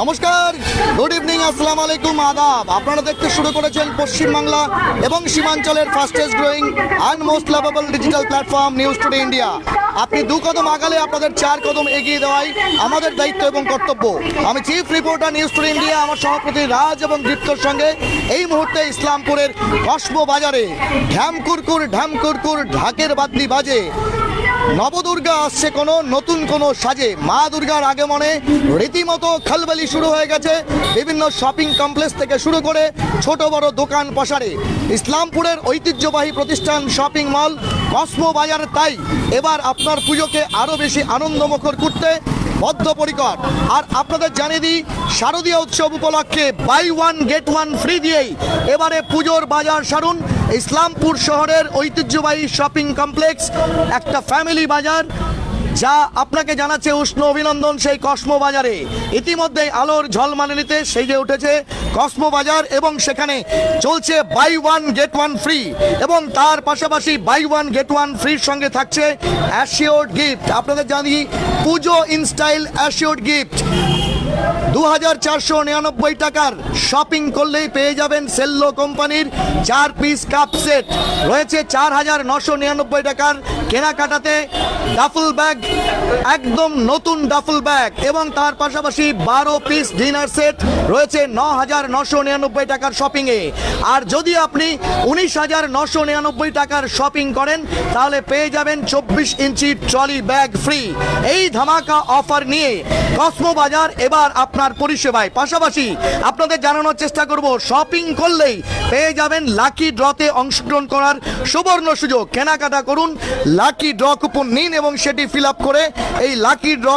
নমস্কার good evening আসসালামু আলাইকুম আদাব। আপনারা দেখতে শুরু করেছেন পশ্চিমবাংলা এবং সীমাঞ্চলের fastest growing and most lovable digital platform News Today India আপনি দু কদম আগালে আপনাদের চার কদম এগিয়ে দেওয়াই আমাদের দায়িত্ব এবং কর্তব্য। আমি chief reporter News Today India আমার সহপ্রতি রাজ এবং দীপ্তর সঙ্গে এই মুহূর্তে ইসলামপুরের কসবো বাজারে ঢ্যাম কুরকুর ঢ্যাম কুরকুর, ঢাকের বাদ্যি বাজে। নবদুর্গা আসছে কোনো নতুন কোনো সাজে। মা দুর্গার আগমনে রীতিমতো খালবালি শুরু হয়ে গেছে। বিভিন্ন শপিং কমপ্লেক্স থেকে শুরু করে ছোট বড় দোকান পসারে। ইসলামপুরের ঐতিহ্যবাহী প্রতিষ্ঠান শপিং মল কসমো বাজার তাই। এবার আপনার পুজোকে আরও বেশি আনন্দমুখর করতে বদ্ধপরিকর। আর আপনাদের জানিয়ে দিই, শারদীয় উৎসব উপলক্ষে buy one get one free দিয়েই এবারে পুজোর বাজার সারুন। ইসলামপুর শহরের ঐতিহ্যবাহী শপিং কমপ্লেক্স একটা ফ্যামিলি বাজার। যা আপনাকে জানাচ্ছে উষ্ণ অভিনন্দন সেই কসমো বাজারে ইতিমধ্যেই আলোর ঝলমালিনীতে সেজে উঠেছে কসমো বাজার এবং সেখানে চলছে buy one, get one free এবং তার পাশাপাশি বাই ওয়ান, গেট ওয়ান ফ্রির সঙ্গে থাকছে অ্যাসিওর্ড গিফট। আপনাদের জানি পুজো ইন স্টাইল অ্যাসিওর্ড গিফট। দু হাজার চারশো নিরানব্বই টাকার শপিং করলেই পেয়ে যাবেন সেল্লো কোম্পানির চার পিস কাপ সেট। রয়েছে চার হাজার নশো নিরানব্বই টাকার কেনাকাটাতে ডাফল ব্যাগ, একদম নতুন ডাফল ব্যাগ এবং তার পাশাপাশি বারো পিস ডিনার সেট রয়েছে ন হাজার নশো নিরানব্বই টাকার শপিংয়ে। আর যদি আপনি উনিশ হাজার নশো নিরানব্বই টাকার শপিং করেন, তাহলে পেয়ে যাবেন চব্বিশ ইঞ্চি ট্রলি ব্যাগ ফ্রি। এই ধামাকা অফার নিয়ে কসমো বাজার এবার আপনার পরিষেবায়। পাশাপাশি আপনাদের জানানোর চেষ্টা করব শপিং করলেই পেয়ে যাবেন লাকি ড্রতে অংশগ্রহণ করার সুবর্ণ সুযোগ। কেনাকাটা করুন লাকি ড্র কুপন নিন এবং সেটি ফিল করে এই লাকি ড্র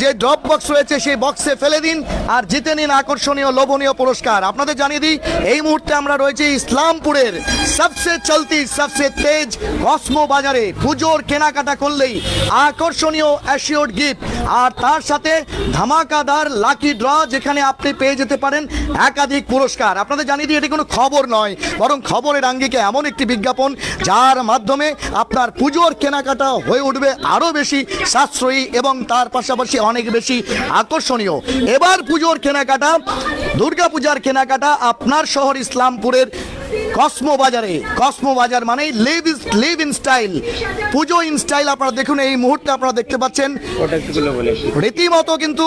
যে ড্রপ বক্স রয়েছে সেই বক্সে ফেলে দিন আর জিতে নিন আকর্ষণীয়, লোভনীয় পুরস্কার। আপনাদের জানিয়ে দিই, এই মুহূর্তে আমরা রয়েছি ইসলামপুরের সবসে চলতি সবসে তেজ কসমো বাজারে। পুজোর কেনাকাটা করলেই আকর্ষণীয় অ্যাসিওর্ড গিফট আর তার সাথে ধামাকাদার লাকি ড্র যেখানে আপনি পেয়ে যেতে পারেন একাধিক পুরস্কার। আপনাদের জানিয়ে দিই, এটি কোনো খবর নয়, বরং খবরের আঙ্গিকে এমন একটি বিজ্ঞাপন, যার মাধ্যমে আপনার পুজোর কেনাকাটা হয়ে উঠবে আরও বেশি সাশ্রয়ী এবং তার পাশাপাশি অনেক বেশি আকর্ষণীয়। এবার পুজোর কেনাকাটা, দুর্গাপূজার কেনাকাটা আপনার শহর ইসলামপুরের কসমো বাজারে কসমো বাজার মানে live live in style. Puja in style আপনারা দেখুন এই মুহূর্তে আপনারা দেখতে পাচ্ছেন। রীতিমতো কিন্তু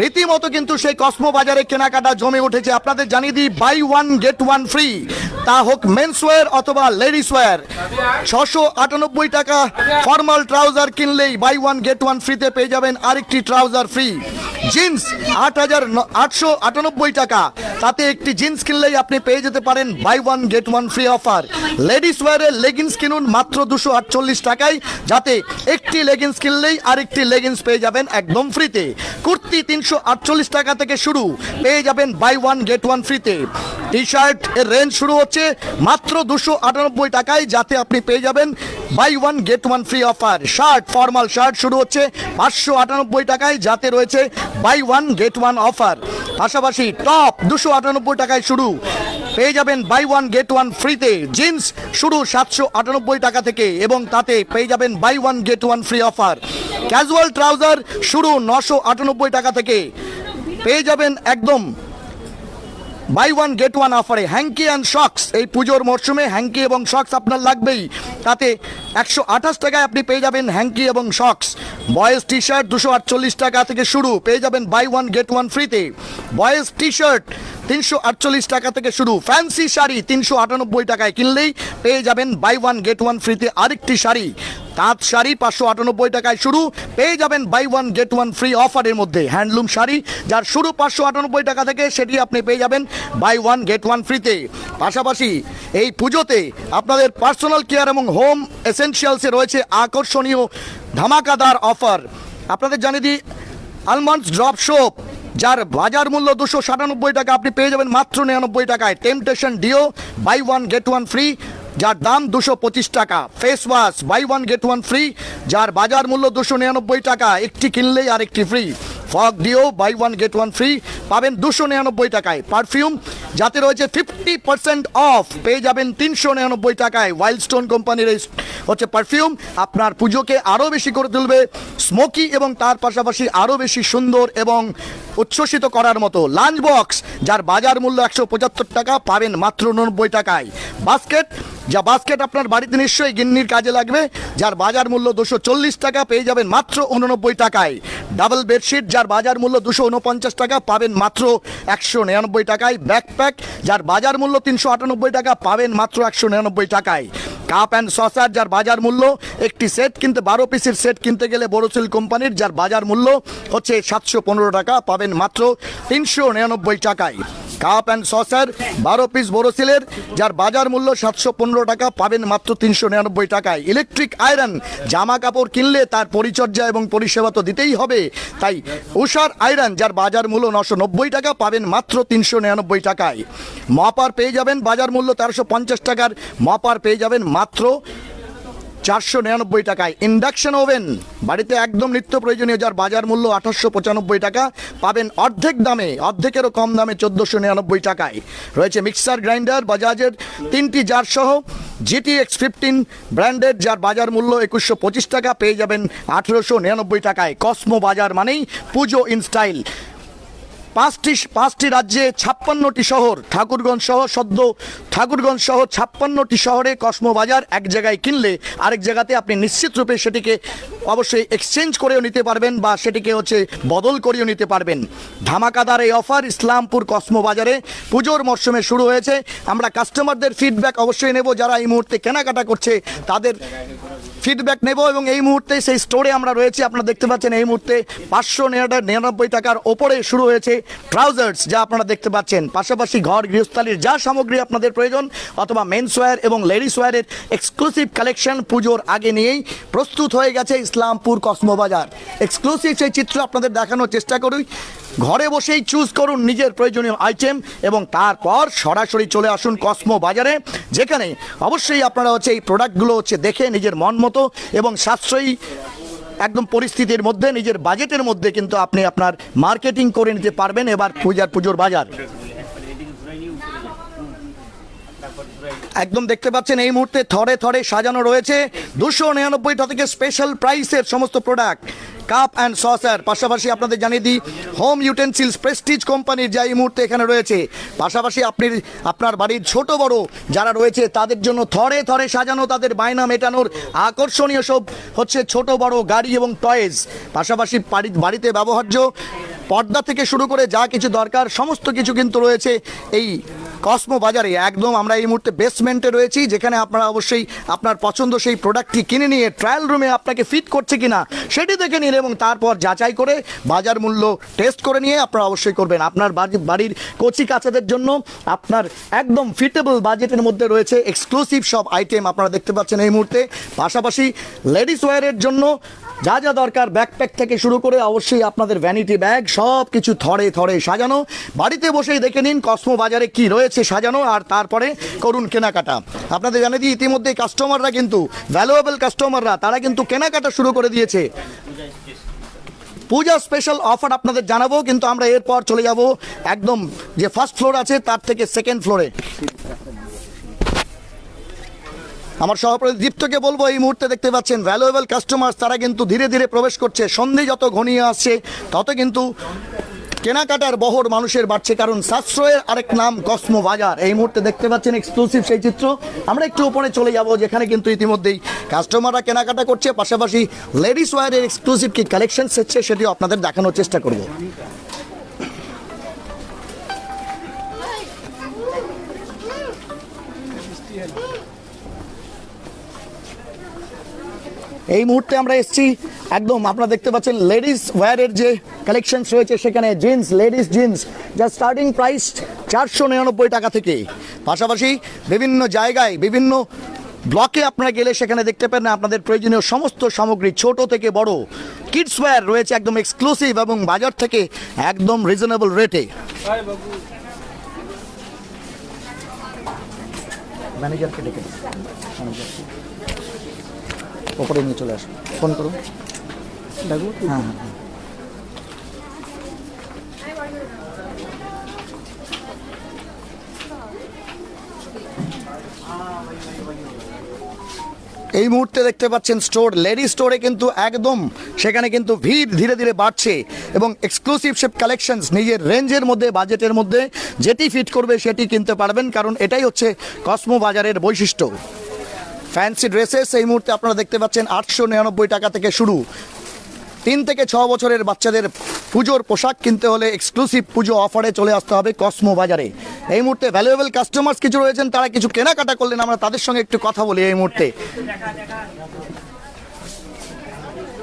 রীতিমতো কিন্তু সেই কসমো বাজারে কেনাকাটা জমে উঠেছে। আপনাদের জানিয়ে দিই buy one get one free তা হোক মেন্স ওয়্যার অথবা লেডিস ওয়্যার ছশো আটানব্বই টাকা ফর্মাল ট্রাউজার কিনলেই বাই ওয়ান গেট ওয়ান ফ্রিতে পেয়ে যাবেন আরেকটি ট্রাউজার ফ্রি জিন্স আট হাজার আটশো আটানব্বই টাকা। তাতে একটি জিন্স কিনলেই আপনি পেয়ে যেতে পারেন buy one get one free offer ladies ওয়্যারের leggings কিনুন মাত্র দুশো আটচল্লিশ টাকায়, যাতে একটি লেগিংস কিনলেই আরেকটি লেগিংস পেয়ে যাবেন একদম ফ্রিতে কুর্তি তিনশো আটচল্লিশ টাকা থেকে শুরু, পেয়ে যাবেন বাই ওয়ান গেট ওয়ান ফ্রিতে টি শার্ট এর রেঞ্জ শুরু হচ্ছে মাত্র দুশো আটানব্বই টাকায়, যাতে আপনি পেয়ে যাবেন buy one get one free offer. Shirt, formal shirt শুরু হচ্ছে পাঁচশো আটানব্বই টাকায়, যাতে রয়েছে buy one get one offer. পাশাপাশি টপ দুশো আটানব্বই টাকায় শুরু। পেয়ে যাবেন বাই ওয়ান গেট ওয়ান ফ্রিতে। জিন্স শুরু সাতশো আটানব্বই টাকা থেকে এবং তাতে পেয়ে যাবেন buy one get one free offer. Casual trouser শুরু নশো আটানব্বই টাকা থেকে। পেয়ে যাবেন একদম বাই ওয়ান গেট ওয়ান অফারে হ্যাঙ্কি অ্যান্ড শক্স এই পুজোর মরশুমে হ্যাঙ্কি এবং শক্স আপনার লাগবেই। তাতে একশো আঠাশ টাকায় আপনি পেয়ে যাবেন হ্যাঙ্কি এবং শক্স বয়েজ টি শার্ট দুশো আটচল্লিশ টাকা থেকে শুরু। পেয়ে যাবেন বাই ওয়ান গেট ওয়ান ফ্রিতে বয়েজ টি শার্ট তিনশো আটচল্লিশ টাকা থেকে শুরু। ফ্যান্সি শাড়ি তিনশো আটানব্বই টাকায় কিনলেই পেয়ে যাবেন বাই ওয়ান গেট ওয়ান ফ্রিতে আরেকটি শাড়ি। তাঁত শাড়ি পাঁচশো আটানব্বই টাকায় শুরু। পেয়ে যাবেন buy one get one free অফারের মধ্যে। হ্যান্ডলুম শাড়ি, যার শুরু পাঁচশো আটানব্বই টাকা থেকে সেটি আপনি পেয়ে যাবেন বাই ওয়ান গেট ওয়ান ফ্রিতে পাশাপাশি এই পুজোতে আপনাদের পার্সোনাল কেয়ার এবং হোম এসেনশিয়ালসে রয়েছে আকর্ষণীয় ধামাকাদার অফার আপনাদের জানিয়ে দিই আলমন্ডস ড্রপ শপ যার বাজার মূল্য দুশো সাতানব্বই টাকা, আপনি পেয়ে যাবেন মাত্র নিরানব্বই টাকায়। Temptation deo buy one get one free যার দাম দুশো পঁচিশ টাকা। Face wash buy one get one free যার বাজার মূল্য দুশো নিরানব্বই টাকা, একটি কিনলেই আরেকটি free Fog deo buy one get one free পাবেন দুশো নিরানব্বই টাকায়। পারফিউম যাতে রয়েছে ফিফটি পার্সেন্ট অফ পেয়ে যাবেন তিনশো নিরানব্বই টাকায়। ওয়াইল্ড স্টোন কোম্পানির এই হচ্ছে পারফিউম আপনার পুজোকে আরও বেশি করে তুলবে স্মোকি এবং তার পাশাপাশি আরও বেশি সুন্দর এবং উচ্ছ্বসিত করার মতো। লাঞ্চ বক্স যার বাজার মূল্য একশো পঁচাত্তর টাকা, পাবেন মাত্র উননব্বই টাকায়। বাস্কেট যা বাস্কেট আপনার বাড়িতে নিশ্চয়ই গিন্নির কাজে লাগবে, যার বাজার মূল্য দুশো টাকা, পেয়ে যাবেন মাত্র উননব্বই টাকায়। ডাবল বেডশিট যার বাজার মূল্য দুশো উনপঞ্চাশ টাকা পাবেন মাত্র একশো নিরানব্বই টাকায় ব্যাকপ্যাক যার বাজার মূল্য তিনশো আটানব্বই টাকা পাবেন মাত্র একশো নিরানব্বই টাকায়। কাপ অ্যান্ড সসার যার বাজার মূল্য একটি সেট কিনতে, বারো পিসের সেট কিনতে গেলে বড়সিল কোম্পানির যার বাজার মূল্য হচ্ছে সাতশো পনেরো টাকা পাবেন মাত্র তিনশো নিরানব্বই টাকায়। কাপ অ্যান্ড সসার বারো পিস বোরোসিলের যার বাজার মূল্য সাতশো পনেরো টাকা, পাবেন মাত্র তিনশো নিরানব্বই টাকায়। ইলেকট্রিক আয়রন, জামা কাপড় কিনলে তার পরিচর্যা এবং পরিষেবা তো দিতেই হবে। তাই উষার আয়রন, যার বাজার মূল্য নশো নব্বই টাকা, পাবেন মাত্র তিনশো নিরানব্বই টাকায়। মপার পেয়ে যাবেন, বাজার মূল্য তেরোশো পঞ্চাশ টাকার মপার পেয়ে যাবেন মাত্র চারশো নিরানব্বই টাকায় ইন্ডাকশন ওভেন বাড়িতে একদম নিত্য প্রয়োজনীয় যার বাজার মূল্য আঠাশশো পঁচানব্বই টাকা, পাবেন অর্ধেক দামে, অর্ধেকেরও কম দামে চোদ্দোশো নিরানব্বই টাকায়। রয়েছে মিক্সার গ্রাইন্ডার বাজাজের তিনটি জার সহ জিটি এক্স ফিফটিন ব্র্যান্ডের যার বাজার মূল্য একুশশো পঁচিশ টাকা, পেয়ে যাবেন আঠেরোশো নিরানব্বই টাকায়। কসমো বাজার মানেই পুজো ইন স্টাইল পাঁচটি পাঁচটি রাজ্যে ছাপ্পান্নটি শহর, ঠাকুরগঞ্জ সহ সদ্য ঠাকুরগঞ্জ সহ ছাপ্পান্নটি শহরে কসমো বাজার এক জায়গায় কিনলে আরেক জায়গাতে আপনি নিশ্চিত রূপে সেটিকে অবশ্যই এক্সচেঞ্জ করেও নিতে পারবেন বা সেটিকে হচ্ছে বদল করেও নিতে পারবেন। ধামাকাদার এই অফার ইসলামপুর কসমো বাজারে পুজোর মরশুমে শুরু হয়েছে। আমরা কাস্টমারদের ফিডব্যাক অবশ্যই নেব। যারা এই মুহূর্তে কেনাকাটা করছে, তাদের ফিডব্যাক নেব এবং এই মুহূর্তে সেই স্টোরে আমরা রয়েছে। আপনারা দেখতে পাচ্ছেন এই মুহূর্তে পাঁচশো নিরানব্বই টাকার ওপরে শুরু হয়েছে ট্রাউজার্স যা আপনারা দেখতে পাচ্ছেন। পাশাপাশি ঘর, গৃহস্থালির যা সামগ্রী আপনাদের প্রয়োজন, অথবা মেন্স ওয়্যার এবং লেডিস ওয়্যারের এক্সক্লুসিভ কালেকশন পুজোর আগে নিয়েই প্রস্তুত হয়ে গেছে ইসলামপুর কসমো বাজার এক্সক্লুসিভ সেই চিত্র আপনাদের দেখানোর চেষ্টা করি ঘরে বসেই চুজ করুন নিজের প্রয়োজনীয় আইটেম এবং তারপর সরাসরি চলে আসুন কসমো বাজারে, যেখানে অবশ্যই আপনারা হচ্ছে এই প্রোডাক্টগুলো হচ্ছে দেখে নিজের মন মতো এবং সাশ্রয়ী একদম পরিস্থিতির মধ্যে, নিজের বাজেটের মধ্যে কিন্তু আপনি আপনার মার্কেটিং করে নিতে পারবেন এবার পূজার পুজোর বাজার। একদম দেখতে পাচ্ছেন এই মুহূর্তে থরে থরে সাজানো রয়েছে। দুশো নিরানব্বই থেকে স্পেশাল প্রাইসের সমস্ত প্রোডাক্ট কাপ অ্যান্ড সসার। পাশাপাশি আপনাদের জানিয়ে দিই, হোম ইউটেন্সিলস প্রেস্টিজ কোম্পানির যা এই মুহূর্তে এখানে রয়েছে, পাশাপাশি আপনি, আপনার বাড়ির ছোট বড় যারা রয়েছে, তাদের জন্য থরে থরে সাজানো, তাদের বায়না মেটানোর আকর্ষণীয় সব হচ্ছে ছোট বড় গাড়ি এবং টয়েজ পাশাপাশি বাড়িতে ব্যবহার্য পর্দা থেকে শুরু করে যা কিছু দরকার, সমস্ত কিছু কিন্তু রয়েছে এই কসমো বাজারে। একদম আমরা এই মুহূর্তে বেসমেন্টে রয়েছি, যেখানে আপনারা অবশ্যই আপনার পছন্দ সেই প্রোডাক্টটি কিনে নিয়ে ট্রায়াল রুমে আপনাকে ফিট করছে কিনা সেটি দেখে নিন এবং তারপর যাচাই করে বাজার মূল্য টেস্ট করে নিয়ে আপনারা অবশ্যই করবেন। আপনার বাড়ি- বাড়ির কচি কাচাদের জন্য আপনার একদম ফিটেবল বাজেটের মধ্যে রয়েছে এক্সক্লুসিভ সব আইটেম আপনারা দেখতে পাচ্ছেন এই মুহূর্তে। পাশাপাশি লেডিস ওয়্যারের জন্য যা যা দরকার ব্যাকপ্যাক থেকে শুরু করে অবশ্যই আপনাদের ভ্যানিটি ব্যাগ সব কিছু থরে থরে সাজানো। বাড়িতে বসেই দেখে নিন কসমো বাজারে কি রয়েছে সাজানো আর তারপরে করুন কেনাকাটা। আপনাদের জানিয়ে দিই ইতিমধ্যে কাস্টমাররা কিন্তু ভ্যালুয়েবল কাস্টমাররা তারা কিন্তু কেনাকাটা শুরু করে দিয়েছে। পূজা স্পেশাল অফার আপনাদের জানাব, কিন্তু আমরা এরপর চলে যাব একদম যে ফার্স্ট ফ্লোর আছে, তার থেকে সেকেন্ড ফ্লোরে আমার সভাপতি দীপ্তকে বলব, এই মুহূর্তে দেখতে পাচ্ছেন ভ্যালুয়েবল কাস্টমার তারা কিন্তু ধীরে ধীরে প্রবেশ করছে। সন্ধে যত ঘনিয়ে আসছে, তত কিন্তু কেনাকাটার বহর মানুষের বাড়ছে, কারণ সাশ্রয়ের আরেক নাম কসমো বাজার। এই মুহূর্তে দেখতে পাচ্ছেন এক্সক্লুসিভ সেই চিত্র। আমরা একটু উপরে চলে যাব, যেখানে কিন্তু ইতিমধ্যেই কাস্টমাররা কেনাকাটা করছে। পাশাপাশি লেডিস ওয়ারের এক্সক্লুসিভ কি কালেকশন হচ্ছে সেটিও আপনাদের দেখানোর চেষ্টা করব। এই মুহূর্তে আমরা এসেছি একদম আপনারা দেখতে পাচ্ছেন লেডিস ওয়্যারের যে কালেকশনস রয়েছে, সেখানে জিন্স লেডিস জিন্স যা স্টার্টিং প্রাইস চারশো নিরানব্বই টাকা থেকে। পাশাপাশি বিভিন্ন জায়গায়, বিভিন্ন ব্লকে আপনারা গেলে সেখানে দেখতে পারেন আপনাদের প্রয়োজনীয় সমস্ত সামগ্রী, ছোট থেকে বড়। কিডস ওয়্যার রয়েছে একদম এক্সক্লুসিভ এবং বাজার থেকে একদম রিজনেবল রেটে ম্যানেজারকে ডেকে দিন। ওপরে নিয়ে চলে আসুন। ফোন করুন। ডাকবো হ্যাঁ, হ্যাঁ হ্যাঁ এই মুহূর্তে দেখতে পাচ্ছেন স্টোর, লেডি স্টোরে কিন্তু একদম, সেখানে কিন্তু ভিড় ধীরে ধীরে বাড়ছে এবং এক্সক্লুসিভ শেপ কালেকশনস নিজের রেঞ্জের মধ্যে বাজেটের মধ্যে, যেটি ফিট করবে সেটি কিনতে পারবেন, কারণ এটাই হচ্ছে কসমো বাজারের বৈশিষ্ট্য। ফ্যান্সি ড্রেসেস এই মুহূর্তে আপনারা দেখতে পাচ্ছেন আটশো নিরানব্বই টাকা থেকে শুরু। তিন থেকে ছ বছরের বাচ্চাদের পুজোর পোশাক কিনতে হলে এক্সক্লুসিভ পুজো অফারে চলে আসতে হবে কসমো বাজারে। এই মুহূর্তে ভ্যালুয়েবল কাস্টমার্স কিছু রয়েছেন তারা কিছু কেনাকাটা করলেন আমরা তাদের সঙ্গে একটু কথা বলি এই মুহূর্তে।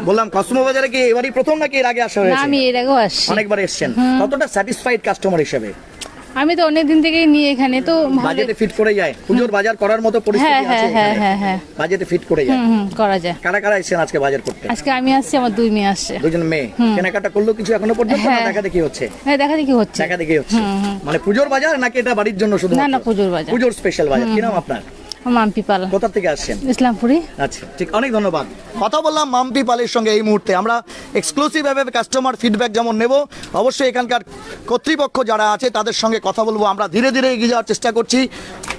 বললাম কসমো বাজারে কি এবারই প্রথম নাকি এর আগে আসা হয়েছে? আমি এর আগেও আসছি। অনেকবার এসেছেন। কতটা স্যাটিসফাইড কাস্টমার হিসেবে? আমি তো অনেক দিন থেকেই নিয়ে এখানে তো বাজেটে ফিট করে যায়। পুজোর বাজার করার মতো পরিস্থিতি হ্যাঁ, আছে হ্যাঁ, এখানে? হ্যাঁ, হ্যাঁ। বাজেটে ফিট করে যায়। হুম হুম করা যায়। কারা কারা এসেছেন আজকে বাজার করতে? আজকে আমি আসছি আমার দুই মেয়ে আসছে। দুজন মেয়ে। কেনাকাটা করল কিছু এখনও পর্যন্ত না হ্যাঁ। দেখা দেখি হচ্ছে? হ্যাঁ দেখা দেখি হচ্ছে। দেখা দেখি হচ্ছে মানে পুজোর বাজার নাকি এটা বাড়ির জন্য শুধু না, না, পুজোর বাজার। পুজোর স্পেশাল বাজার। কি নাম আপনার? মাম্পি পাল কোথা থেকে আসছেন? ইসলামপুরি। আচ্ছা ঠিক অনেক ধন্যবাদ। কথা বললাম মাম্পি পালের সঙ্গে এই মুহূর্তে। আমরা এক্সক্লুসিভ ভাবে কাস্টমার ফিডব্যাক যেমন নেব অবশ্যই এখানকার কর্তৃপক্ষ যারা আছে তাদের সঙ্গে কথা বলব। আমরা ধীরে ধীরে এগিয়ে যাওয়ার চেষ্টা করছি।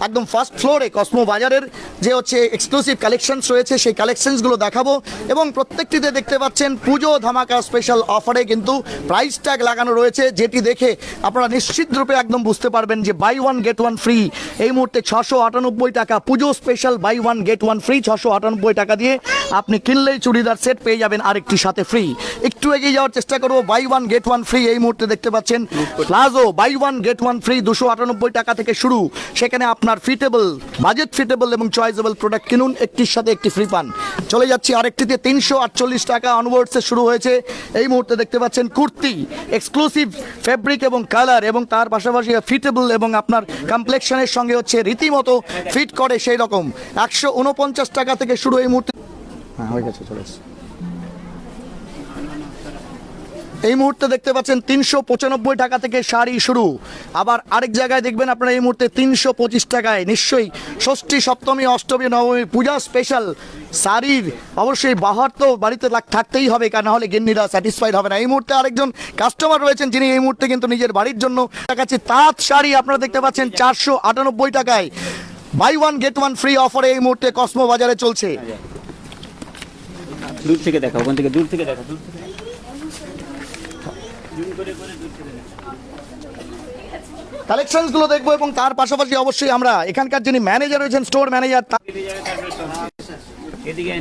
একদম ফার্স্ট ফ্লোরে কসমো বাজারের যে হচ্ছে এক্সক্লুসিভ কালেকশনস রয়েছে সেই কালেকশনসগুলো দেখাবো। এবং প্রত্যেকটিতে দেখতে পাচ্ছেন পুজো ধামাকা স্পেশাল অফারে কিন্তু প্রাইস ট্যাগ লাগানো রয়েছে যেটি দেখে আপনারা নিশ্চিত রূপে একদম বুঝতে পারবেন যে buy one get one free এই মুহূর্তে ছশো আটানব্বই টাকা Puja special buy one get one free ছশো আটানব্বই টাকা দিয়ে আপনি কিনলেই চুড়িদার সেট পেয়ে যাবেন আরেকটি সাথে ফ্রি একটু এগিয়ে যাওয়ার চেষ্টা করব buy one get one free এই মুহূর্তে দেখতে পাচ্ছেন। Palazzo buy one get one free দুশো আটানব্বই টাকা থেকে শুরু। সেখানে আপনার ফিটেবল বাজেট ফিটেবল এবং চয়েসেবল প্রোডাক্ট কিনুন, একটির সাথে একটি ফ্রি পান। চলে যাচ্ছি আরেকটিতে, তিনশো আটচল্লিশ টাকা অনওয়ার্ডসে শুরু হয়েছে। এই মুহূর্তে দেখতে পাচ্ছেন কুর্তি এক্সক্লুসিভ ফেব্রিক এবং কালার এবং তার পাশাপাশি ফিটেবল এবং আপনার কমপ্লেকশনের সঙ্গে হচ্ছে রীতিমতো ফিট করে সেই রকম। একশো উনপঞ্চাশ টাকা থেকে শুরু এই মুহূর্তে হ্যাঁ হয়ে গেছে, চলে। এই মুহূর্তে দেখতে পাচ্ছেন তিনশো পঁচানব্বই টাকা থেকে শাড়ি শুরু। আবার আরেক জায়গায় দেখবেন আপনারা এই মুহূর্তে তিনশো পঁচিশ টাকায়। নিশ্চয়ই ষষ্ঠী, সপ্তমী, অষ্টমী, নবমী পূজা স্পেশাল শাড়ির অবশ্যই বাহার তো বাড়িতে থাকতেই হবে, কারণ হলে গিন্নিরা স্যাটিসফাইড হবে না। এই মুহূর্তে আরেকজন কাস্টমার রয়েছেন, যিনি এই মুহূর্তে কিন্তু নিজের বাড়ির জন্য কাছে তাঁত শাড়ি। আপনারা দেখতে পাচ্ছেন চারশো আটানব্বই টাকায়। Buy one get one free অফারে এই মুহূর্তে কসমো বাজারে চলছে। দূর থেকে দেখা ওখান থেকে দূর থেকে দেখা দূর থেকে কালেকশনসগুলো দেখব এবং তার পাশাপাশি অবশ্যই আমরা এখানকার যিনি ম্যানেজার রয়েছেন স্টোর ম্যানেজার এদিকে।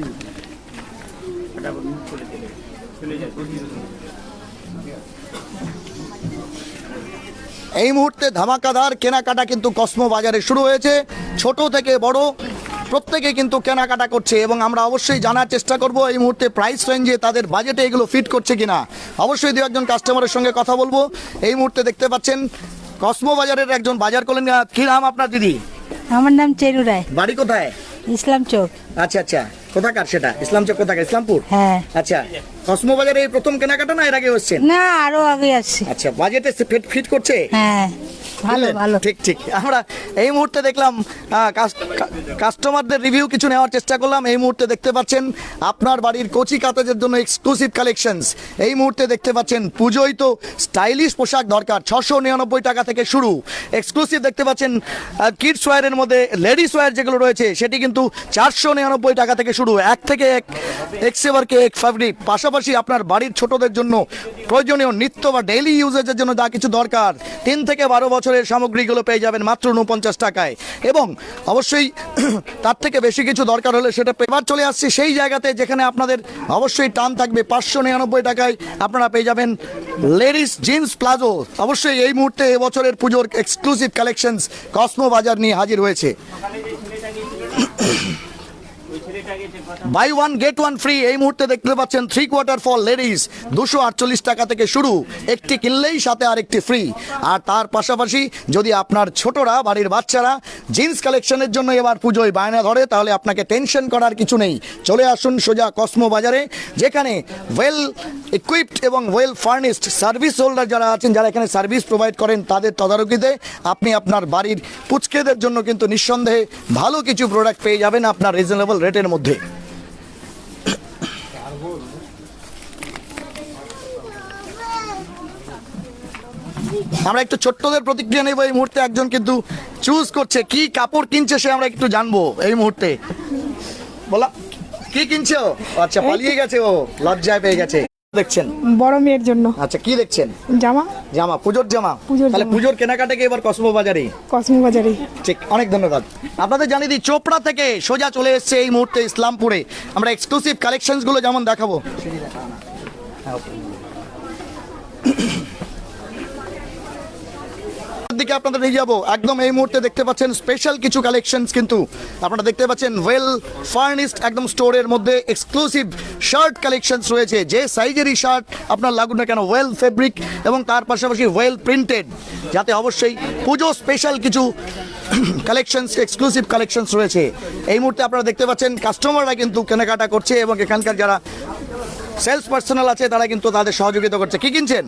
এই মুহূর্তে ধামাকাদার কেনাকাটা কিন্তু কসমো বাজারে শুরু হয়েছে ছোট থেকে বড়। প্রত্যেকে কিন্তু কেনাকাটা করছে এবং আমরা অবশ্যই জানার চেষ্টা করব এই মুহূর্তে প্রাইস রেঞ্জে তাদের বাজেটে এগুলো ফিট করছে কিনা। অবশ্যই দু একজন কাস্টমারের সঙ্গে কথা বলব। এই মুহূর্তে দেখতে পাচ্ছেন কসমো বাজারের একজন বাজার করলেন। কি নাম আপনার দিদি? আমার নাম চেরু রায়। বাড়ি কোথায়? ইসলাম চোখ আচ্ছা আচ্ছা। কোথাকার সেটা? ইসলাম চক কোথাকার? ইসলামপুর? হ্যাঁ। আচ্ছা। কসমো বাজারে এই প্রথম কেনাকাটা না এর আগে হচ্ছেন না আরও আগে আসছি। আচ্ছা বাজেটে ফিট ফিট করছে? হ্যাঁ। ভালো? ভালো। ঠিক ঠিক। আমরা এই মুহূর্তে দেখলাম কাস্টমারদের রিভিউ কিছু নেওয়ার চেষ্টা করলাম। এই মুহূর্তে দেখতে পাচ্ছেন আপনার বাড়ির কচি কাতাজের জন্য এক্সক্লুসিভ কালেকশনস এই মুহূর্তে দেখতে পাচ্ছেন পুজোয় তো স্টাইলিশ পোশাক দরকার ছশো নিরানব্বই টাকা থেকে শুরু। এক্সক্লুসিভ দেখতে পাচ্ছেন কিডস ওয়ারের মধ্যে লেডিস ওয়ার যেগুলো রয়েছে সেটি কিন্তু চারশো নিরানব্বই টাকা থেকে শুরু। এক থেকে এক এক্সেভারকে এক ফ্যাব্রিক পাশাপাশি আপনার বাড়ির ছোটদের জন্য প্রয়োজনীয় নিত্য বা ডেইলি ইউজেজের জন্য যা কিছু দরকার তিন থেকে বারো বছরের সামগ্রীগুলো পেয়ে যাবেন মাত্র উনপঞ্চাশ টাকায়। এবং অবশ্যই তার থেকে বেশি কিছু দরকার হলে সেটা এবার চলে আসছে সেই জায়গাতে যেখানে আপনাদের অবশ্যই টান থাকবে। পাঁচশো নিরানব্বই টাকায় আপনারা পেয়ে যাবেন লেডিস জিন্স প্লাজো। অবশ্যই এই মুহূর্তে এবছরের পুজোর এক্সক্লুসিভ কালেকশনস কসমো বাজার নিয়ে হাজির হয়েছে। Buy one get one free এই মুহূর্তে দেখতে পাচ্ছেন থ্রি কোয়ার্টার ফর লেডিস দুশো আটচল্লিশ টাকা থেকে শুরু। একটি কিনলেই সাথে আরেকটি ফ্রি আর তার পাশাপাশি যদি আপনার ছোটরা, বাড়ির বাচ্চারা জিন্স কালেকশনের জন্য এবার পুজোয় বায়না ধরে, তাহলে আপনাকে টেনশন করার কিছু নেই। চলে আসুন সোজা কসমো বাজারে, যেখানে ওয়েল ইকুইপড এবং ওয়েল ফার্নিশড সার্ভিস হোল্ডার যারা আছেন, যারা এখানে সার্ভিস প্রোভাইড করেন, তাদের তদারকিতে আপনি আপনার বাড়ির পুচকেদের জন্য কিন্তু নিঃসন্দেহে ভালো কিছু প্রোডাক্ট পেয়ে যাবেন। আপনার রিজনেবল রেটের মধ্যে। আমরা একটু ছোট্টদের প্রতিক্রিয়া নেব এই মুহূর্তে। একজন কিন্তু চুজ করছে কি কাপড় কিনছে সে আমরা একটু জানব এই মুহূর্তে। বলা কি কিনছো? আচ্ছা পালিয়ে গেছে ও। লজ্জায় পেয়ে গেছে। দেখছেন? বড় মেয়ের জন্য। আচ্ছা কি দেখছেন? জামা? জামা পুজোর জামা? তাহলে। পুজোর কেনাকাটা কি এবার কসমো বাজারে? কসমো বাজারে। ঠিক অনেক ধন্যবাদ। আপনাদের জানিয়ে দিই চোপড়া থেকে সোজা চলে এসেছে এই মুহূর্তে ইসলামপুরে। আমরা এক্সক্লুসিভ কালেকশনসগুলো যেমন দেখাবো। দিকে আপনাদের নিয়ে যাব। একদম এই মুহূর্তে দেখতে পাচ্ছেন স্পেশাল কিছু কালেকশনস কিন্তু। আপনারা দেখতে পাচ্ছেন ওয়েল ফার্নিশড একদম স্টোরের মধ্যে এক্সক্লুসিভ শার্ট কালেকশনস রয়েছে। যে সাইজেরই শার্ট আপনার লাগুন না কেন ওয়েল ফেব্রিক এবং তার পাশাপাশি ওয়েল প্রিন্টেড যাতে অবশ্যই পুজো স্পেশাল কিছু কালেকশনস এক্সক্লুসিভ কালেকশনস রয়েছে। এই মুহূর্তে আপনারা দেখতে পাচ্ছেন কাস্টমাররা কিন্তু কেনাকাটা করছে এবং এখানকার যারা সেলস পার্সোনাল আছে, তারা কিন্তু তাদের সহযোগিতা করছে। কি কিনছেন?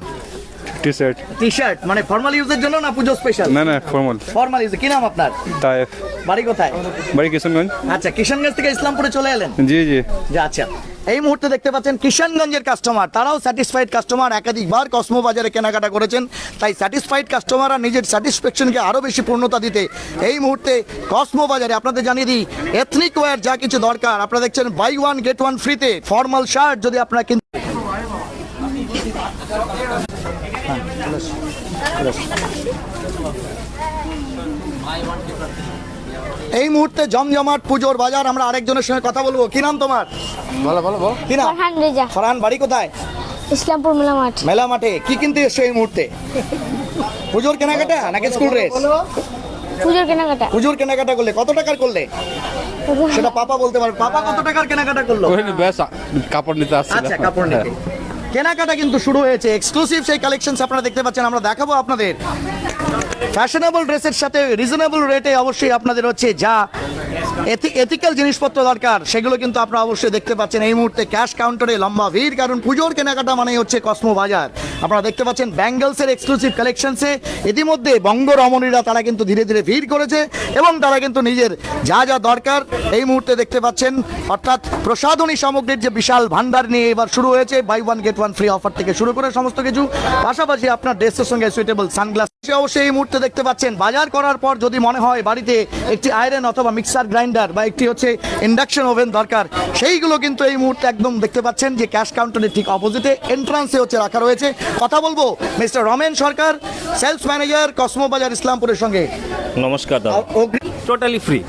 টি শার্ট টি শার্ট মানে ফর্মাল ইউজের জন্য না পুজো স্পেশাল না না ফর্মাল ফর্মাল ইউজ কি নাম আপনার? তাইফ বাড়ি কোথায়? বাড়ি কিশনগঞ্জ আচ্ছা কিষানগঞ্জ থেকে ইসলামপুরে চলে এলেন? জি জি। আচ্ছা। এই মুহূর্তে দেখতে পাচ্ছেন কিষানগঞ্জের কাস্টমার তারাও স্যাটিসফাইড কাস্টমার একাধিকবার কসমো বাজারে কেনাকাটা করেছেন। তাই স্যাটিসফাইড কাস্টমাররা নিজের স্যাটিসফ্যাকশনকে আরও বেশি পূর্ণতা দিতে এই মুহূর্তে কসমো বাজারে আপনাদের জানিয়ে দিই এথনিক ওয়্যার যা কিছু দরকার। আপনারা দেখছেন বাই ওয়ান গেট ওয়ান ফ্রিতে ফর্মাল শার্ট যদি আপনারা কিনতে এই মুহূর্তে জমজমাট পুজোর বাজার আমরা আরেকজনের সঙ্গে কথা বলব। কি নাম তোমার? বলো বলো বলো। কি নাম? ফরহান রেজা। ফরহান বাড়ি কোথায়? ইসলামপুর মেলা মাঠ। মেলা মাঠে। কি কিনতে এসছো এই মুহূর্তে? পুজোর কেনাকাটা নাকি স্কুল ড্রেস পুজোর কেনাকাটা। পুজোর কেনাকাটা করলে কত টাকার করলে? সেটা পাপা বলতে পারবে। পাপা কত টাকার কেনাকাটা করল? ব্যাস কাপড় নিতে আসছিল আচ্ছা কাপড় নিতে। কেনাকাটা কিন্তু শুরু হয়েছে। এক্সক্লুসিভ সেই কালেকশনস আপনারা দেখতে পাচ্ছেন, আমরা দেখাবো আপনাদের। ফ্যাশনেবল ড্রেসের সাথে রিজনেবল রেটে অবশ্যই আপনাদের হচ্ছে যা এথিক্যাল জিনিসপত্র দরকার, সেগুলো কিন্তু আপনারা অবশ্যই দেখতে পাচ্ছেন। এই মুহূর্তে ক্যাশ কাউন্টারে লম্বা ভিড়, কারণ পুজোর কেনাকাটা মানেই হচ্ছে কসমো বাজার। আপনারা দেখতে পাচ্ছেন ব্যাঙ্গলসের এক্সক্লুসিভ কালেকশনসে ইতিমধ্যে বঙ্গ রমণীরা তারা কিন্তু ধীরে ধীরে ভিড় করেছে, এবং তারা কিন্তু নিজের যা যা দরকার, এই মুহূর্তে দেখতে পাচ্ছেন, অর্থাৎ প্রসাধনী সামগ্রীর যে বিশাল ভান্ডার নিয়ে এবার শুরু হয়েছে buy one get free offer থেকে শুরু করে সমস্ত কিছু। পাশাপাশি আপনার ড্রেসের সঙ্গে সুইটেবল সানগ্লাস অবশ্যই এই মুহূর্তে দেখতে পাচ্ছেন। বাজার করার পর যদি মনে হয় বাড়িতে একটি আয়রন অথবা মিক্সার গ্রাইন্ডার বা একটি হচ্ছে ইন্ডাকশন ওভেন দরকার সেইগুলো কিন্তু এই মুহূর্তে একদম দেখতে পাচ্ছেন যে ক্যাশ কাউন্টারের ঠিক অপোজিটে এন্ট্রান্সে হচ্ছে রাখা রয়েছে। কথা বলব mister Ramen Sarkar sales manager Cosmo Bazaar ইসলামপুরের সঙ্গে। নমস্কার টোটালি ফ্রি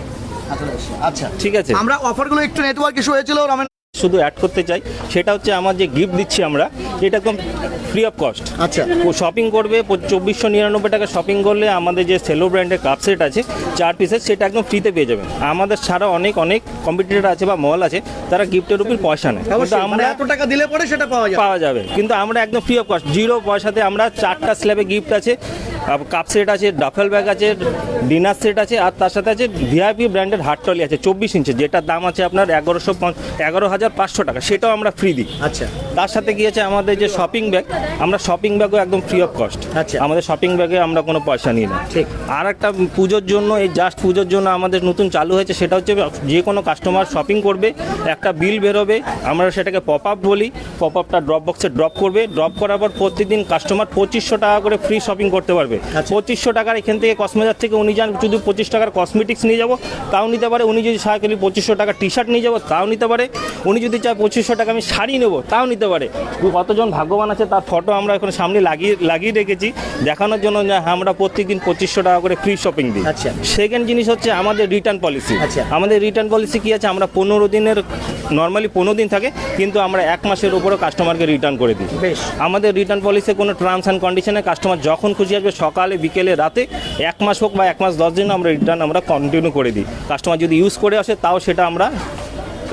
আচ্ছা ঠিক আছে। আমরা অফারগুলো একটু নেটওয়ার্ক ইস্যু হয়েছিল রমেন শুধু অ্যাড করতে চাই সেটা হচ্ছে আমার যে গিফট দিচ্ছি আমরা এটা একদম ফ্রি অফ কস্ট আচ্ছা। ও শপিং করবে চব্বিশশো নিরানব্বই টাকা শপিং করলে আমাদের যে সেলো ব্র্যান্ডের কাপ সেট আছে চার পিসের সেটা একদম ফ্রিতে পেয়ে যাবেন। আমাদের ছাড়া অনেক অনেক কম্পিটিটর আছে বা মল আছে তারা গিফটের উপর পয়সা নেয়। কিন্তু মানে আমরা এত টাকা দিলে পরে সেটা পাওয়া যায় পাওয়া যাবে। কিন্তু আমরা একদম ফ্রি অফ কস্ট জিরো পয়সাতে আমরা চারটা স্ল্যাবে গিফট আছে কাপ সেট আছে ডাফেল ব্যাগ আছে ডিনার সেট আছে আর তার সাথে আছে ভিআইপি ব্র্যান্ডের হাট টলি আছে চব্বিশ ইঞ্চি যেটার দাম আছে আপনার এগারোশো এগারো হাজার পাঁচশো টাকা। সেটাও আমরা ফ্রি দিই। আচ্ছা। তার সাথে কি আছে আমাদের যে শপিং ব্যাগ আমরা শপিং ব্যাগও একদম ফ্রি অফ কস্ট আচ্ছা। আমাদের শপিং ব্যাগে আমরা কোনো পয়সা নিই না। ঠিক। আর একটা পুজোর জন্য এই জাস্ট পুজোর জন্য আমাদের নতুন চালু হয়েছে সেটা হচ্ছে যে কোনো কাস্টমার শপিং করবে একটা বিল বেরোবে আমরা সেটাকে পপ আপ বলি পপ আপটা ড্রপ বক্সে ড্রপ করবে ড্রপ করার পর প্রতিদিন কাস্টমার পঁচিশশো টাকা করে ফ্রি শপিং করতে পারবে। আচ্ছা। পঁচিশশো টাকার এখান থেকে কসমেজার থেকে উনি যান শুধু পঁচিশ টাকার কসমেটিক্স নিয়ে যাব। তাও নিতে পারে উনি যদি সারাকালি পঁচিশশো টাকা টি শার্ট নিয়ে যাব তাও নিতে পারে। উনি যদি চায় পঁচিশশো টাকা আমি শাড়ি নেব তাও নিতে পারে। কতজন ভাগ্যবান আছে তার ফটো আমরা এখন সামনে লাগিয়ে লাগিয়ে রেখেছি। দেখানোর জন্য যে হ্যাঁ, আমরা প্রত্যেকদিন পঁচিশশো টাকা করে ফ্রি শপিং দিই। আচ্ছা। সেকেন্ড জিনিস হচ্ছে আমাদের রিটার্ন পলিসি আচ্ছা। আমাদের রিটার্ন পলিসি কি আছে? আমরা পনেরো দিনের নর্মালি পনেরো দিন থাকে কিন্তু আমরা এক মাসের উপরেও কাস্টমারকে রিটার্ন করে দিই। বেশ। আমাদের রিটার্ন পলিসি কোনো টার্মস অ্যান্ড কন্ডিশনে কাস্টমার যখন খুশি আসবে সকালে, বিকেলে, রাতে, এক মাস হোক বা এক মাস দশ দিন আমরা রিটার্ন আমরা কন্টিনিউ করে দিই। কাস্টমার যদি ইউজ করে আসে, তাও সেটা আমরা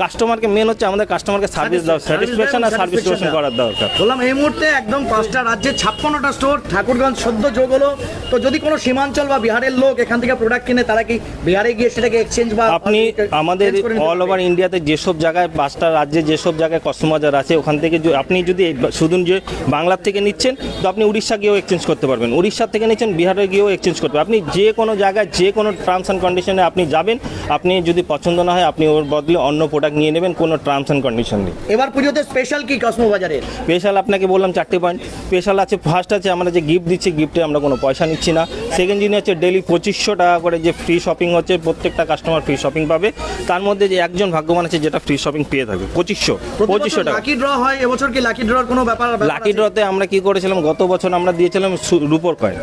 কাস্টমারকে মেন হচ্ছে আমাদের কাস্টমারকে সার্ভিস দেওয়া স্যাটিসফ্যাকশন আর সার্ভিস করার দরকার। বললাম এই মুহূর্তে একদম পাঁচটা রাজ্যে ছাপ্পান্নটা স্টোর ঠাকুরগঞ্জ সদ্য যোগ হলো। তো যদি কোনো সীমাঞ্চল বা বিহারের লোক এখান থেকে প্রোডাক্ট কিনে তারা কি বিহারে গিয়ে সেটাকে এক্সচেঞ্জ বা আপনি আমাদের অল? ওভার ইন্ডিয়াতে যেসব জায়গায় পাঁচটা রাজ্যে যেসব জায়গায় কাস্টমার আছে ওখান থেকে আপনি যদি শুধু যে বাংলার থেকে নিচ্ছেন তো আপনি উড়িষ্যা গিয়েও এক্সচেঞ্জ করতে পারবেন। উড়িষ্যা থেকে নিচ্ছেন বিহারে গিয়েও এক্সচেঞ্জ করতে পারবেন। আপনি যে কোনো জায়গায় যে কোনো টার্মস অ্যান্ড কন্ডিশনে আপনি যাবেন আপনি যদি পছন্দ না হয় আপনি ওর বদলে অন্য প্রোডাক্ট প্রোডাক্ট নিয়ে নেবেন কোনো টার্মস অ্যান্ড কন্ডিশন নেই। এবার পুজোতে স্পেশাল কি কসমো বাজারের স্পেশাল আপনাকে বললাম চারটে পয়েন্ট স্পেশাল আছে ফার্স্ট আছে আমরা যে গিফট দিচ্ছি গিফটে আমরা কোনো পয়সা নিচ্ছি না। সেকেন্ড জিনিস হচ্ছে ডেলি পঁচিশশো টাকা করে যে ফ্রি শপিং হচ্ছে প্রত্যেকটা কাস্টমার ফ্রি শপিং পাবে। তার মধ্যে যে একজন ভাগ্যবান আছে যেটা ফ্রি শপিং পেয়ে থাকবে পঁচিশশো পঁচিশশো টাকা। লাকি ড্র হয় এবছর কি লাকি ড্রর কোনো ব্যাপার লাকি ড্রতে আমরা কি করেছিলাম গত বছর আমরা দিয়েছিলাম রুপোর কয়েন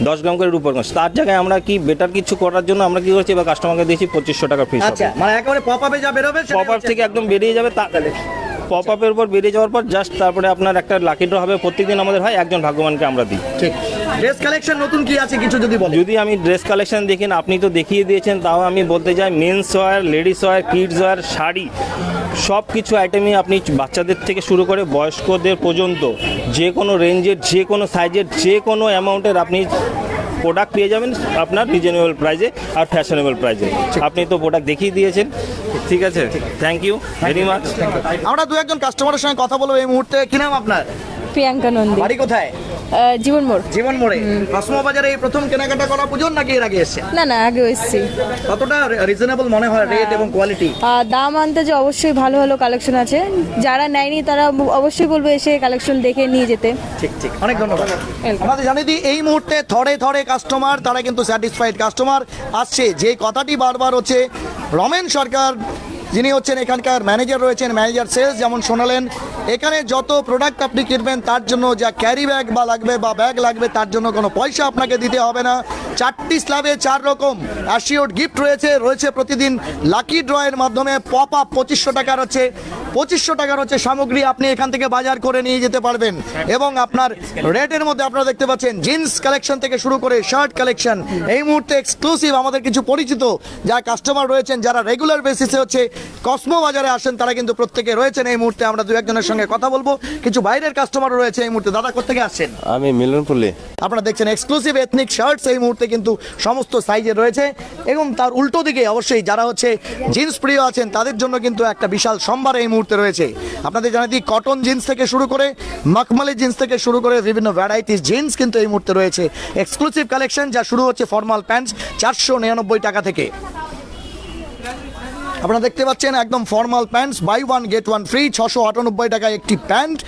দশ গ্রাম করে রুপোর কয়েন তার জায়গায় আমরা কি বেটার কিছু করার জন্য আমরা কি করছি? এবার কাস্টমারকে দিয়েছি পঁচিশশো টাকা ফিস আচ্ছা মানে একেবারে পপ আপে যা বেরোবে পপ আপ থেকে একদম বেরিয়ে যাবে তা পপ আপের উপর বেরিয়ে যাওয়ার পর জাস্ট তারপরে আপনার একটা লাকি ড্র হবে। প্রত্যেকদিন আমাদের হয় একজন ভাগ্যবানকে আমরা দিই। ঠিক। ড্রেস কালেকশন নতুন কি আছে কিছু যদি বলেন? যদি আমি ড্রেস কালেকশন দেখেন আপনি তো দেখিয়ে দিয়েছেন তাও আমি বলতে চাই men's wear ladies wear kids wear sari সব কিছু আইটেমই আপনি বাচ্চাদের থেকে শুরু করে বয়স্কদের পর্যন্ত যে কোনো রেঞ্জের যে কোনো সাইজের যে কোনো অ্যামাউন্টের আপনি প্রোডাক্ট পেয়ে যাবেন আপনার রিজনেবল প্রাইজে আর ফ্যাশনেবল প্রাইজে আপনি তো প্রোডাক্ট দেখিয়ে দিয়েছেন। ঠিক আছে? থ্যাংক ইউ ভেরি মাচ আমরা দু একজন কাস্টমারের সঙ্গে কথা বলব এই মুহূর্তে। কি নাম আপনার? প্রিয়াঙ্কা নন্দী। বাড়ি কোথায়? জীবন মোড়। জীবন মোড়ে। কসমো বাজারে এই প্রথম কেনাকাটা করা পুজোর নাকি এর আগে এসছে? না না আগেও এসেছি। কতটা রিজনেবল মনে হয় রেট এবং কোয়ালিটি দাম আনতে যে অবশ্যই ভালো ভালো কালেকশন আছে। যারা নেয়নি তারা অবশ্যই বলব এসে কালেকশন দেখে নিয়ে যেতে। ঠিক ঠিক। অনেক ধন্যবাদ। আমাদের জানিয়ে দিই এই মুহূর্তে থরে থরে কাস্টমার তারা কিন্তু স্যাটিসফাইড কাস্টমার আসছে। যে কথাটি বারবার হচ্ছে রমেন সরকার যিনি হচ্ছেন এখানকার ম্যানেজার রয়েছেন ম্যানেজার সেলস যেমন শোনালেন এখানে যত প্রোডাক্ট আপনি কিনবেন, তার জন্য যা ক্যারি ব্যাগ বা লাগবে বা ব্যাগ লাগবে, তার জন্য কোনো পয়সা আপনাকে দিতে হবে না। চারটি স্ল্যাবে চার রকম অ্যাসিওর গিফট রয়েছে রয়েছে প্রতিদিন লাকি ড্রয়ের মাধ্যমে পপ আপ পঁচিশশো টাকার হচ্ছে পঁচিশশো টাকার হচ্ছে সামগ্রী আপনি এখান থেকে বাজার করে নিয়ে যেতে পারবেন। এবং আপনার রেটের মধ্যে আপনারা দেখতে পাচ্ছেন জিন্স কালেকশন থেকে শুরু করে শার্ট কালেকশন এই মুহূর্তে এক্সক্লুসিভ আমাদের কিছু পরিচিত যা কাস্টমার রয়েছেন, যারা রেগুলার বেসিসে হচ্ছে কসমো বাজারে আসেন, তারা কিন্তু প্রত্যেকে রয়েছেন। এই মুহূর্তে আমরা দু একজনের সঙ্গে কথা বলব। কিছু বাইরের কাস্টমারও রয়েছে এই মুহূর্তে। দাদা কোথেকে আসছেন? আমি মিলনপুরলি। আপনারা দেখছেন এক্সক্লুসিভ এথনিক শার্টস এই মুহূর্তে কিন্তু সমস্ত সাইজে রয়েছে। এবং তার উল্টো দিকে অবশ্যই যারা হচ্ছে জিন্স প্রিয় আছেন তাদের জন্য কিন্তু একটা বিশাল সম্ভার এই মুহূর্তে রয়েছে। আপনাদের জানাই দিই কটন জিন্স থেকে শুরু করে মখমলি জিন্স থেকে শুরু করে বিভিন্ন ভ্যারাইটিস জিন্স কিন্তু এই মুহূর্তে রয়েছে। এক্সক্লুসিভ কালেকশন যা শুরু হচ্ছে ফর্মাল প্যান্টস চারশো নিরানব্বই টাকা থেকে। আপনারা দেখতে পাচ্ছেন একদম formal pants buy one get one free ছশো আটানব্বই টাকায় একটি প্যান্ট।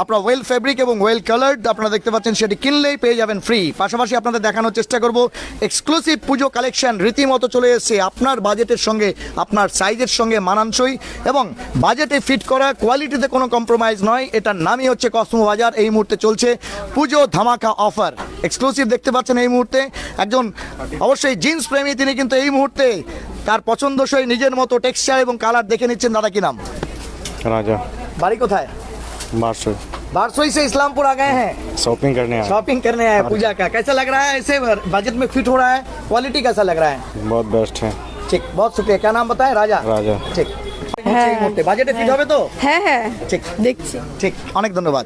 আপনারা ওয়েল ফেব্রিক এবং ওয়েল কালার্ড আপনারা দেখতে পাচ্ছেন সেটি কিনলেই পেয়ে যাবেন ফ্রি পাশাপাশি আপনাদের দেখানোর চেষ্টা করব এক্সক্লুসিভ পুজো কালেকশন রীতিমতো চলে এসেছে। আপনার বাজেটের সঙ্গে, আপনার সাইজের সঙ্গে মানানসই এবং বাজেটে ফিট করা কোয়ালিটিতে কোনো কম্প্রোমাইজ নয়। এটার নামই হচ্ছে কসমো বাজার এই মুহূর্তে চলছে পুজো ধামাকা অফার এক্সক্লুসিভ দেখতে পাচ্ছেন এই মুহূর্তে। একজন অবশ্যই জিন্স প্রেমী, তিনি কিন্তু এই মুহূর্তে তার পছন্দসই নিজের মতো টেক্সচার এবং কালার দেখে নিচ্ছেন দাদা কি নাম राजा বাড়ি কোথায় मार्शल बारसोई से इस्लामपुर आ गए हैं शॉपिंग करने आया शॉपिंग करने आए पूजा का कैसा लग रहा है ऐसे बजट में फिट हो रहा है क्वालिटी कैसा लग रहा है बहुत बेस्ट है ठीक बहुत शुक्रिया क्या नाम बताएं राजा राजा ঠিক বাজেটে ফিট হবে তো হ্যাঁ হ্যাঁ ঠিক দেখছি ঠিক অনেক ধন্যবাদ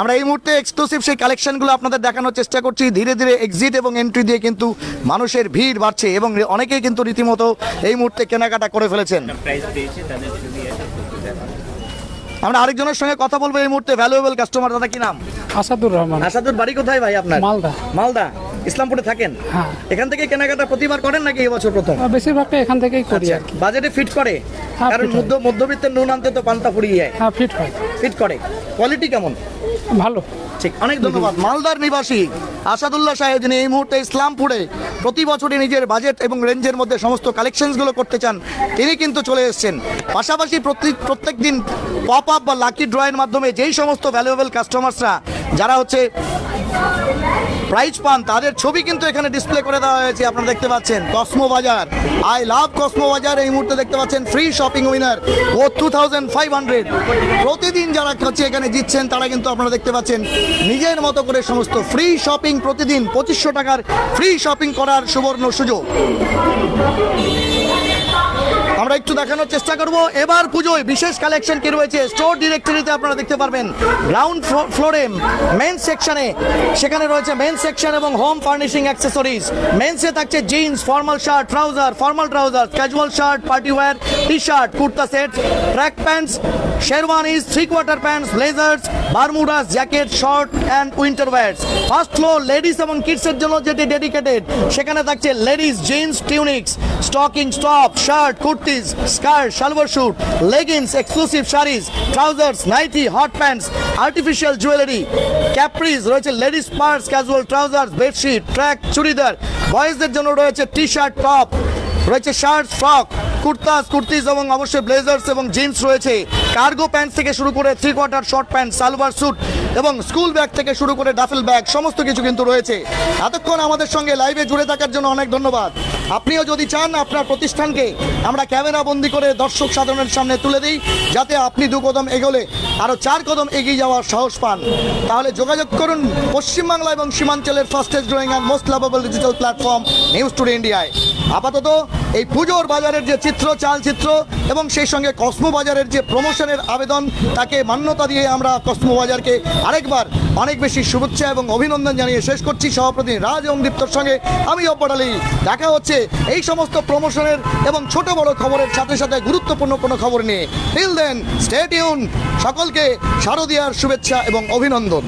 আমরা এই মুহূর্তে এক্সক্লুসিভ সেই কালেকশনগুলো আপনাদের দেখানোর চেষ্টা করছি। ধীরে ধীরে এক্সিট এবং এন্ট্রি দিয়ে কিন্তু মানুষের ভিড় বাড়ছে এবং অনেকেই কিন্তু রীতিমতো এই মুহূর্তে কেনাকাটা করে ফেলেছেন। আমরা আরেকজনের সঙ্গে কথা বলব এই মুহূর্তে ভ্যালুয়েবল কাস্টমার দাদা কি নাম? আসাদুর রহমান। আসাদুর বাড়ি কোথায় ভাই আপনার? মালদা। মালদা। ইসলামপুরে থাকেন? হ্যাঁ। এখান থেকে কেনাকাটা প্রতিবার করেন নাকি এবছর প্রথম? বেশিরভাগটা এখান থেকেই করি আর কি। বাজেটে ফিট করে? হ্যাঁ, কারণ মধ্য মধ্যবিত্তের নুন আনতে তো পান্তা ফুরিয়ে যায়। হ্যাঁ ফিট হয়। ফিট করে। কোয়ালিটি কেমন? ভালো। ঠিক অনেক ধন্যবাদ। মালদার নিবাসী আসাদুল্লাহ সাহেব যিনি এই মুহূর্তে ইসলামপুরে প্রতি বছরই নিজের বাজেট এবং রেঞ্জের মধ্যে সমস্ত কালেকশনসগুলো করতে চান তিনি কিন্তু চলে এসছেন। পাশাপাশি প্রতি প্রত্যেক দিন পপ আপ বা লাকি ড্রয়ের মাধ্যমে যেই সমস্ত ভ্যালুয়েবল কাস্টমার্সরা যারা হচ্ছে প্রাইজ পান, তাদের ছবি কিন্তু এখানে ডিসপ্লে করে দেওয়া হয়েছে, আপনারা দেখতে পাচ্ছেন। কসমো বাজার। আই লাভ কসমো বাজার এই মুহূর্তে দেখতে পাচ্ছেন ফ্রি শপিং উইনার ও টু থাউজেন্ড ফাইভ হান্ড্রেড প্রতিদিন যারা হচ্ছে এখানে জিতছেন, তারা কিন্তু আপনারা দেখতে পাচ্ছেন, নিজের মতো করে সমস্ত ফ্রি শপিং প্রতিদিন পঁচিশশো টাকার ফ্রি শপিং করার সুবর্ণ সুযোগ। আমরা একটু দেখানোর চেষ্টা করব। এবার পুজোয় বিশেষ কালেকশন কি রয়েছে? স্টোর ডিরেক্টরিতে আপনারা দেখতে পারবেন। গ্রাউন্ড ফ্লোরে মেন সেকশনে সেখানে রয়েছে মেন সেকশন এবং হোম ফার্নিশিং অ্যাক্সেসরিজ মেন্সে থাকছে jeans formal shirt trouser formal trouser casual shirt party wear T shirt kurta set track pants sherwanis three quarter pants blazers bermudas jacket short and winter wears first floor ladies এবং কিডসের জন্য যেটি dedicated সেখানে থাকছে ladies jeans tunics stocking stop shirt kurtis skirt salwar suit leggings exclusive saris trousers nightie hot pants artificial jewellery capris রয়েছে ladies purse casual trousers bedsheet track churidar. বয়েজদের জন্য রয়েছে T shirt top রয়েছে shirt frock kurtas, kurtis এবং অবশ্যই blazers এবং jeans রয়েছে। Cargo pant থেকে শুরু করে three quarter short pant salwar suit এবং স্কুল ব্যাগ থেকে শুরু করে ডাফেল ব্যাগ সমস্ত কিছু কিন্তু রয়েছে। এতক্ষণ আমাদের সঙ্গে লাইভে জুড়ে থাকার জন্য অনেক ধন্যবাদ। আপনিও যদি চান আপনার প্রতিষ্ঠানকে আমরা ক্যামেরা বন্দি করে দর্শক সাধারণের সামনে তুলে দিই, যাতে আপনি দু কদম এগোলে আরও চার কদম এগিয়ে যাওয়ার সাহস পান। তাহলে যোগাযোগ করুন পশ্চিমবাংলা এবং সীমাঞ্চলের fastest growing and most lovable digital platform News Today ইন্ডিয়ায় আপাতত এই পুজোর বাজারের যে চিত্র, চালচিত্র এবং সেই সঙ্গে কসমো বাজারের যে প্রমোশনের আবেদন, তাকে মান্যতা দিয়ে আমরা কসমো বাজারকে আরেকবার অনেক বেশি শুভেচ্ছা এবং অভিনন্দন জানিয়ে শেষ করছি সভাপতি রাজ এবং দীপ্তর সঙ্গে। আমি অব্বর আলী। দেখা হচ্ছে এই সমস্ত প্রমোশনের এবং ছোট বড় খবরের সাথে সাথে গুরুত্বপূর্ণ কোনো খবর নিয়ে। টিল দেন স্টেট ইউন সকলকে শারদীয়ার শুভেচ্ছা এবং অভিনন্দন।